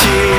ที่ดี